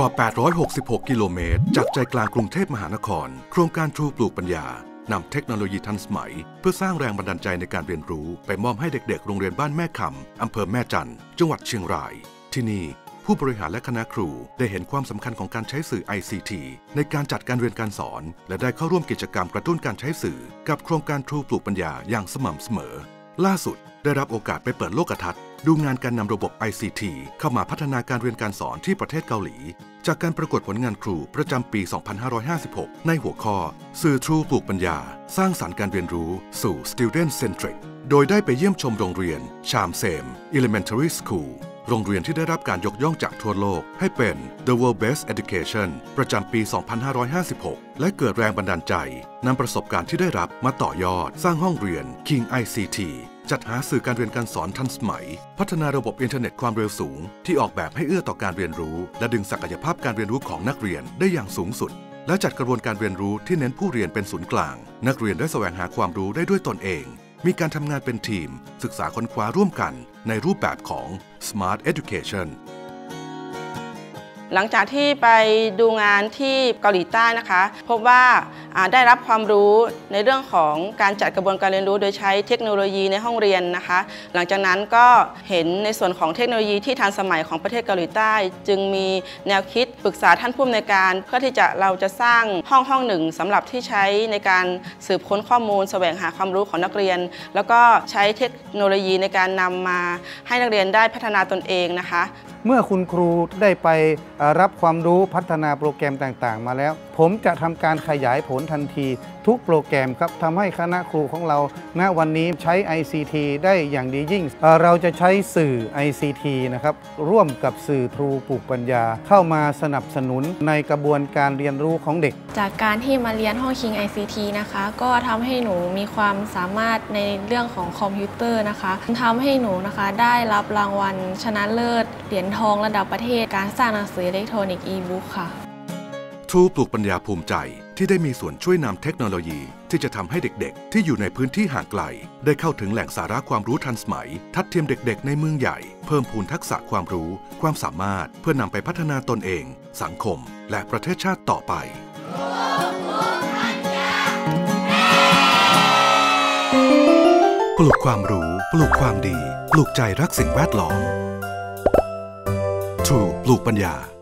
กว่า 866 กิโลเมตร จากใจกลางกรุงเทพมหานคร โครงการทรูปลูกปัญญานำเทคโนโลยีทันสมัย เพื่อสร้างแรงบันดาลใจในการเรียนรู้ ไปมอบให้เด็กๆ โรงเรียนบ้านแม่คำอำเภอแม่จันทร์จังหวัดเชียงราย ที่นี่ผู้บริหารและคณะครูได้เห็นความสำคัญของการใช้สื่อ ICT ในการจัดการเรียนการสอน และได้เข้าร่วมกิจกรรมกระตุ้นการใช้สื่อ กับโครงการทรูปลูกปัญญาอย่างสม่ำเสมอ ล่าสุดได้รับโอกาสไปเปิดโลกทัศน์ ดูงานการนำระบบ ICT เข้ามาพัฒนาการเรียนการสอนที่ประเทศเกาหลี จากการประกวดผลงานครูประจำปี 2556 ในหัวข้อ สื่อทรูปลูกปัญญา สร้างสารรค์การเรียนรู้สู่ Student Centric โดยได้ไปเยี่ยมชมโรงเรียน ชามเซม Elementary School โรงเรียนที่ได้รับการยกย่องจากทั่วโลกให้เป็น The World Best Education ประจำปี 2556 และเกิดแรงบันดาลใจนำประสบการณ์ที่ได้รับมาต่อยอด สร้างห้องเรียน King ICT จัดหาสื่อการเรียนการสอนทันสมัย พัฒนาระบบอินเทอร์เน็ตความเร็วสูง ที่ออกแบบให้เอื้อต่อการเรียนรู้ และดึงศักยภาพการเรียนรู้ของนักเรียนได้อย่างสูงสุด และจัดกระบวนการเรียนรู้ที่เน้นผู้เรียนเป็นศูนย์กลาง นักเรียนได้แสวงหาความรู้ได้ด้วยตนเอง มีการทำงานเป็นทีม ศึกษาค้นคว้าร่วมกัน ในรูปแบบของ Smart Education หลังจากที่ไปดูงานที่เกาหลีใต้นะคะ พบว่า ได้รับความรู้ในเรื่องของการจัดกระบวนการเรียนรู้ โดยใช้เทคโนโลยีในห้องเรียนนะคะ หลังจากนั้นก็เห็นในส่วนของเทคโนโลยีที่ทันสมัยของประเทศเกาหลีใต้ จึงมีแนวคิดปรึกษาท่านผู้อำนวยการ เพื่อที่จะเราจะสร้างห้องห้องหนึ่งสำหรับที่ใช้ในการสืบค้นข้อมูล แสวงหาความรู้ของนักเรียน แล้วก็ใช้เทคโนโลยีในการนำมาให้นักเรียนได้พัฒนาตนเองนะคะ เมื่อคุณครูได้ไปรับความรู้พัฒนาโปรแกรมต่างๆ มาแล้ว ผมจะทำการขยายผลทันที ทุกโปรแกรมครับทำให้คณะครูของเราณวันนี้ใช้ ICT ได้อย่างดียิ่ง เราจะใช้สื่อ ICT นะครับร่วมกับสื่อทรูปลูกปัญญา เข้ามาสนับสนุนในกระบวนการเรียนรู้ของเด็ก จากการที่มาเรียนห้องคิง ICT นะคะ ก็ทำให้หนูมีความสามารถในเรื่องของคอมพิวเตอร์นะคะทำให้หนูนะคะได้รับรางวัลชนะเลิศเหรียญทองระดับประเทศการสร้างหนังสืออิเล็กทรอนิกส์อีบุ๊กค่ะ ทรูปลูกปัญญาภูมิใจที่ได้มีส่วนช่วยนำเทคโนโลยี ที่จะทำให้เด็กๆ ที่อยู่ในพื้นที่ห่างไกล ได้เข้าถึงแหล่งสาระความรู้ทันสมัย ทัดเทียมเด็กๆ ในเมืองใหญ่ เพิ่มพูนทักษะความรู้ ความสามารถเพื่อนำไปพัฒนาตนเอง สังคม และประเทศชาติต่อไปปลุกความรู้ ปลุกความดี ปลุกใจรักสิ่งแวดล้อม True ปลูกปัญญา